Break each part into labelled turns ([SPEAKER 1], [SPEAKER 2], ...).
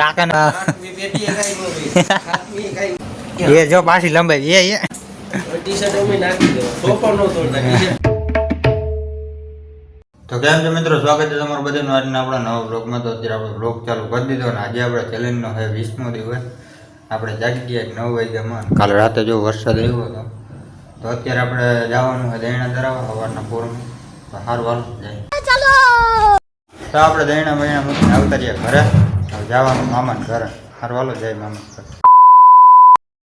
[SPEAKER 1] કાકાના
[SPEAKER 2] હોય.
[SPEAKER 1] એ જો પાછી લંબાઈ એ તો કેમ છે મિત્રો? સ્વાગત છે તમારું બધાનું. આજના આપણા નવા બ્લોગમાં તો અત્યારે આપણે બ્લોગ ચાલુ કરી દીધો અને આજે આપણે ચેલેન્જનો હવે વીસમો દિવસ. આપણે જાગી ગયા નવ વાગ્યામાં. કાલે રાતે જો વરસાદ આવ્યો હતો. તો અત્યારે આપણે જવાનું છે દહીણા ધરાવવા સવારના પોરમાં. તો સારું હાલ જાય તો આપણે દહીણા મહિના મૂકીને આવતા રહીએ ઘરે. જવાનું મામાને ઘરે. હારવાલો જાય મામા ઘરે.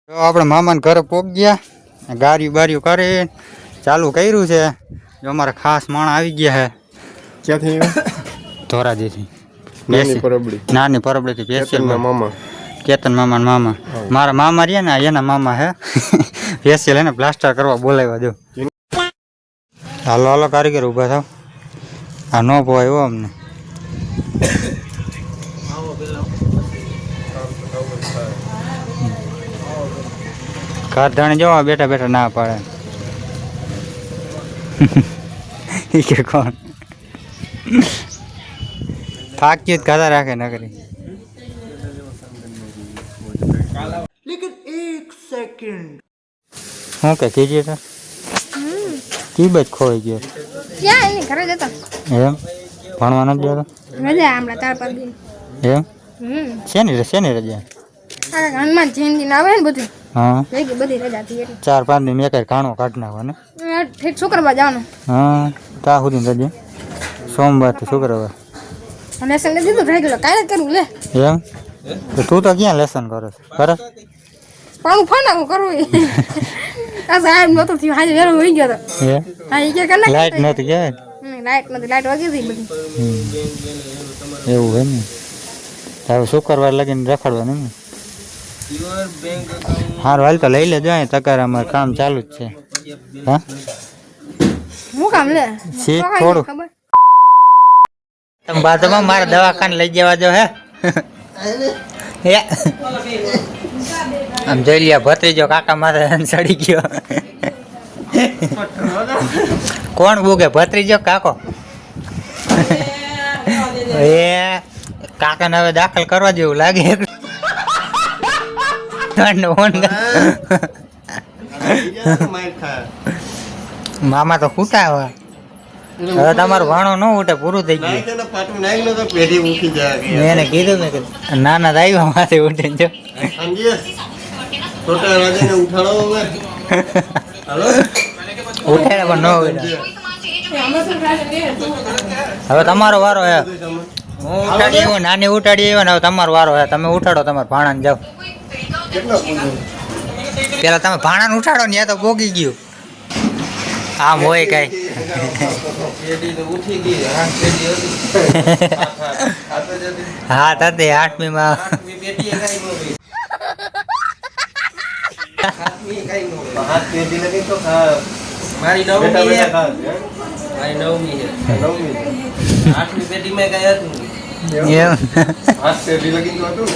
[SPEAKER 1] તો આપણે મામાને ઘરે પોગ ગયા ગાડી બારીઓ કરી ચાલુ કર્યું છે. જો અમારા ખાસ માણ આવી ગયા છે.
[SPEAKER 3] ક્યાંથી
[SPEAKER 1] ધોરાજીથી.
[SPEAKER 3] નાની પરબડી.
[SPEAKER 1] નાની પરબડીથી પેશિયલ
[SPEAKER 3] મામા.
[SPEAKER 1] કેતન મામા. મામા મારા મામા રહ્યા ને એના મામા હે પેશિયલ એને પ્લાસ્ટર કરવા બોલાવ્યા દો હાલો હાલો કારીગર ઊભા થાવ. આ નો પોવાય એવો અમને. કારધાણી જોવા બેઠા બેઠા ના પાડે. કે કોણ? થાક્યું જ ખાતા રાખે નકરી. શું કે કીજીએ તો? કી બજ ખોઈ ગયો.
[SPEAKER 4] ક્યાં? એ ઘરે જતો
[SPEAKER 1] એમ? ભણવા નથી જતો
[SPEAKER 4] રજા હમણાં તાર પર
[SPEAKER 1] એમ? શેની ર- શેની રજા?
[SPEAKER 4] હનુમાન જયંતિ આવે ને બધી?
[SPEAKER 1] હા.
[SPEAKER 4] બધી રજા થઈ
[SPEAKER 1] ચાર પાંચ દિન એક કાણો કાઢી નાખો ને.
[SPEAKER 4] આ ઠેઠ શુક્રવાર જવાનું.
[SPEAKER 1] હા ત્યાં સુધી જજે સોમવારથી શુક્રવાર
[SPEAKER 4] લેસન લઈ દીધું? રેગ્યુલર કાલે કરવું લે.
[SPEAKER 1] એમ? તો તું તો ક્યાં લેસન કરો છો? કરે
[SPEAKER 4] પણ હું ફોન આવું કરવું ઈ. આ સાહેબ નતો થયું હાજર વેરો હોઈ ગયો તો.
[SPEAKER 1] એ
[SPEAKER 4] હા એ કે કરી
[SPEAKER 1] લાઈટ નથી કે?
[SPEAKER 4] લાઈટ નથી લાઈટ વગી હતી બધી.
[SPEAKER 1] એવું હે ને. હવે શુક્રવાર લગીને રખડવાનું ને.
[SPEAKER 2] બેંક
[SPEAKER 1] હાલ તો લઈ લેજો અહીં તકાર અમારે કામ ચાલુ જ છે. હા?
[SPEAKER 4] હું કામ લે? છે
[SPEAKER 1] થોડું. તમે બાજુમાં મારે દવાખાને લઈ જવા જો હે? હે? આમ જોઈ લ્યા ભત્રીજો કાકા માથે ચડી ગયો. કોણ બુકે ભત્રીજો કાકો? એ કાકાને હવે દાખલ કરવા જેવું લાગે. મામા તો ખૂટા હવે. હવે તમારું ભાણો ન ઉઠે, પૂરું થઈ ગયું. એને કીધું મેં કીધું, નાના દાઈવા માથે ઉઠે જો.
[SPEAKER 3] ઉઠાડો
[SPEAKER 1] પણ ન ઉઠે. હવે તમારો વારો હે. હું ઉઠાડી નાની ઉઠાડી આવ્યો ને, હવે તમારો વારો હે. તમે ઉઠાડો, તમારા ભાણાને જાઓ. પેલા તમે ભાણાને ઉઠાડો ને તો ભોગી ગયું. આમ હોય કઈ. હા તતે
[SPEAKER 3] પેઢી તો ખા
[SPEAKER 2] મારી નવમી મારી નવમી છે.
[SPEAKER 3] નવમી.
[SPEAKER 2] આઠમી પેટીમાં કાંઈ હતું.
[SPEAKER 1] એમ.
[SPEAKER 3] હાથ પેઢી લગી તો હતું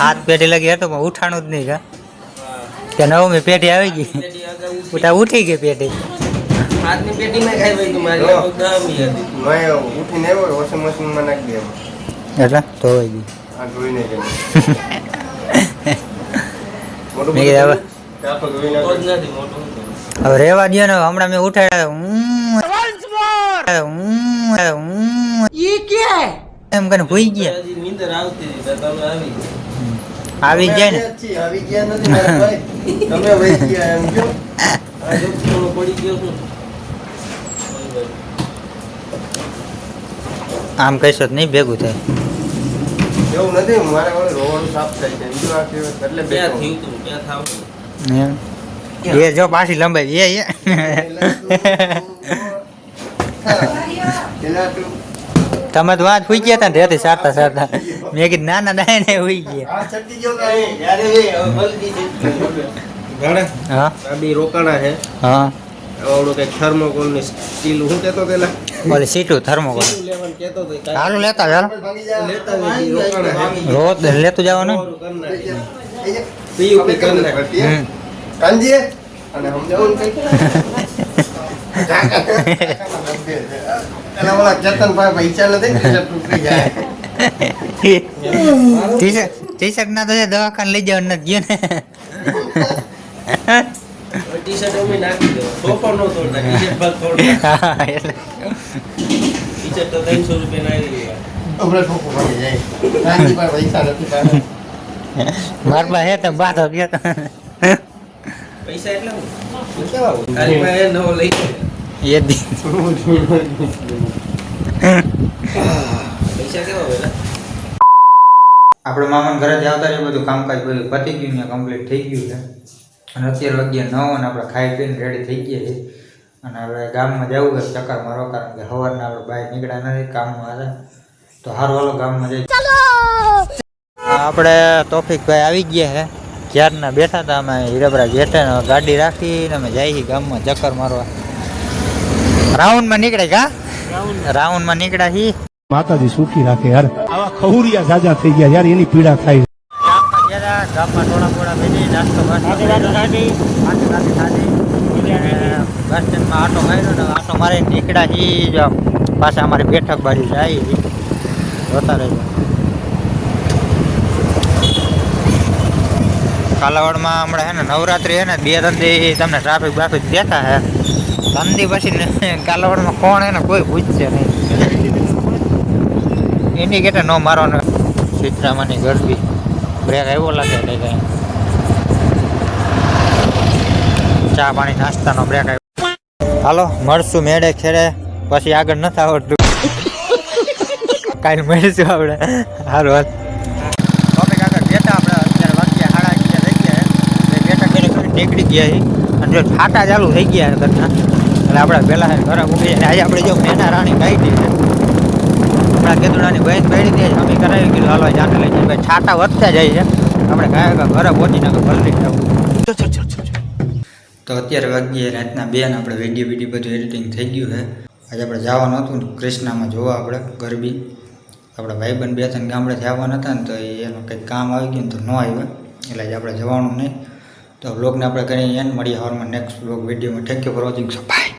[SPEAKER 1] હાથ પેઢી લગી હતો પણ ઉઠાણું જ નહીં કા. કે નવમી પેઢી આવી ગઈ.
[SPEAKER 2] પેટી ઉઠી.
[SPEAKER 1] ઉઠા ગઈ પેઢી.
[SPEAKER 2] હાથની પેટીમાં કાંઈ હોય તો મારી
[SPEAKER 3] જો.
[SPEAKER 2] નવમી હતી.
[SPEAKER 3] મેં ઉઠીને આવ્યો વોશિંગ મશીનમાં નાખી દે
[SPEAKER 1] એટલે ધોવાઈ ગઈ
[SPEAKER 3] આ ધોઈને જઈને મોટું
[SPEAKER 1] મેં કીધું હવે. રેવા દો ને હમણાં મેં ઉઠાડ્યા. હું હું એમ કરીને ભૂઈ ગયા.
[SPEAKER 2] નીંદર આવતી તમે આવી ગયા.
[SPEAKER 1] આવી જાય ને?
[SPEAKER 3] આવી ગયા નથી તમે વહી ગયા એમ કહો.
[SPEAKER 2] જો પડી ગયો છું
[SPEAKER 1] આમ કહીશો તો નહીં ભેગું થાય.
[SPEAKER 3] એવું નથી મારે ઓલું રોવાનું સાફ થાય છે. બીજું આ કહેવાય એટલે બે
[SPEAKER 2] થયું તું? બે થાવ
[SPEAKER 1] એ જો પાછી લંબાઈ. એ એ. તમે તો વાત પૂઈ ગયા હતા ને રેતી સારતા સારતા મેં કીધું ના ના ના ને હોઈ ગયા
[SPEAKER 3] આ છટકી ગયો કાંઈ. યારે એ હવે બલકી છે. ઘણા
[SPEAKER 1] હા
[SPEAKER 2] આ બી રોકાણા છે
[SPEAKER 1] હા
[SPEAKER 2] આવડું કઈ થર્મોકોલની સ્ટીલ હું કેતો પેલા
[SPEAKER 1] ઓલી સીટું થર્મોકોલ
[SPEAKER 2] લેવાનું કેતો તો કાંઈ
[SPEAKER 1] હાલું લેતા ચાલો
[SPEAKER 3] ભાંગી જાય.
[SPEAKER 2] લેતા નથી રોકાણા છે
[SPEAKER 1] રોજ લેતું જવાનું ને.
[SPEAKER 2] ઓરું કરી નાખી.
[SPEAKER 3] એ જે
[SPEAKER 2] પીયું પી કરી નાખ.
[SPEAKER 1] હમ.
[SPEAKER 3] કાનજી અને સમજાવું ને કંઈક. એલા ઓલા ચેતનભાઈ પૈસા નથી તૂટી જાય.
[SPEAKER 1] ટી શર્ટ ટી શર્ટ ના તો દવાખાને લઈ જવાનું નથી ગયો ને.
[SPEAKER 2] ટી શર્ટ અમે નાખી દો સોફા નો તોડતા ટી શર્ટ ભાગ તોડતા ટી શર્ટ તો ત્રણસો રૂપિયા ના આવી
[SPEAKER 3] હમણાં ઠોકો પડી જાય. ગાંધી પાસે પૈસા નથી
[SPEAKER 1] માર પાસે હે તો બાધો ગયો
[SPEAKER 2] પૈસા એટલે હું કેવા હોય? તારી પાસે નવો લઈ હોય લા?
[SPEAKER 1] આપણે મામાના ઘરે આવતા રહ્યું બધું કામકાજ બધું પતી ગયું ને કમ્પ્લીટ થઈ ગયું છે. અને અત્યારે વાગ્યા નવ અને આપણે ખાઈ પીને રેડી થઈ ગયા છે અને આપણે ગામમાં જવું છે ચક્કર મારો કારણ કે સવારના આપણે બહાર નીકળ્યા નથી કામમાં હતા. તો હારું હાલો ગામમાં જઈ આપણે તોફિકભાઈ આવી ગયા છે. ક્યારના બેઠા હતા અમે હીરાબરા જેઠે ગાડી રાખીને અમે જઈએ ગામમાં ચક્કર મારવા. રાઉન્ડમાં નીકળે કા? રાઉન્ડમાં નીકળ્યા હી.
[SPEAKER 5] માતાજી સુખી રાખે યાર. આવા ખહુરિયા જાજા થઈ ગયા યાર એની પીડા થાય.
[SPEAKER 1] ગામમાં થોડા થોડા બેસી નાસ્તો બસ સ્ટેન્ડમાં આટો માર્યો ને આટો મારી નીકળ્યા હી પાછા અમારી બેઠક બાજુ જાય. જોતા રહેજો. કાલાવાડમાં હમણાં છે ને નવરાત્રી છે ને, બે ત્રણ તમને ટ્રાફિક બાફિક દેખા હે. ત્રણ પછી કાલાવડમાં કોણ હે ને કોઈ પૂછશે નહીં. ઇન્ડિકેટર ન મારો ને સીતરામાની ગરબી. બ્રેક એવો લાગે એટલે કાંઈ. ચા પાણી નાસ્તાનો બ્રેક આવ્યો. હાલો, મળશું મેળે ખેડે. પછી આગળ નથી આવડતું. કાલે મળીશું આપણે. સારું હાલ ટોપિક આગળ બેઠા આપણે અત્યારે વાગ્યા સાડા અગિયાર થઈ ગયા છે બેઠા ખેડે ખેડે નીકળી ગયા છે. અને જો છાટા ચાલુ થઈ ગયા ઘરના. એટલે આપણે પહેલાં ઘરે ઉગી જાય આજે આપણે જો મેના રાણી કાઢી છે આપણા કેદુડાની બહેન પહેરી દે અમે કરાવી ગયું હાલવા જાને લઈ જાય ભાઈ છાટા વધતા જાય છે. આપણે કાંઈ ઘરે પહોંચીને ભલતી જવું. તો અત્યારે વાગ્યે રાતના બે ને આપણે વીડિયો વીડિયો બધું એડિટિંગ થઈ ગયું છે. આજે આપણે જવાનું હતું કૃષ્ણામાં જોવા આપણે ગરબી. આપણા ભાઈબંધ બે ત્રણ ગામડેથી આવવાના હતા ને તો એનું કંઈક કામ આવી ગયું તો ન આવ્યું. એટલે આજે આપણે જવાનું નહીં. તો બ્લોગને આપણે કરીને એન મળીએ હવારમાં નેક્સ્ટ બ્લોગ વિડીયોમાં. Thank you for watching so bye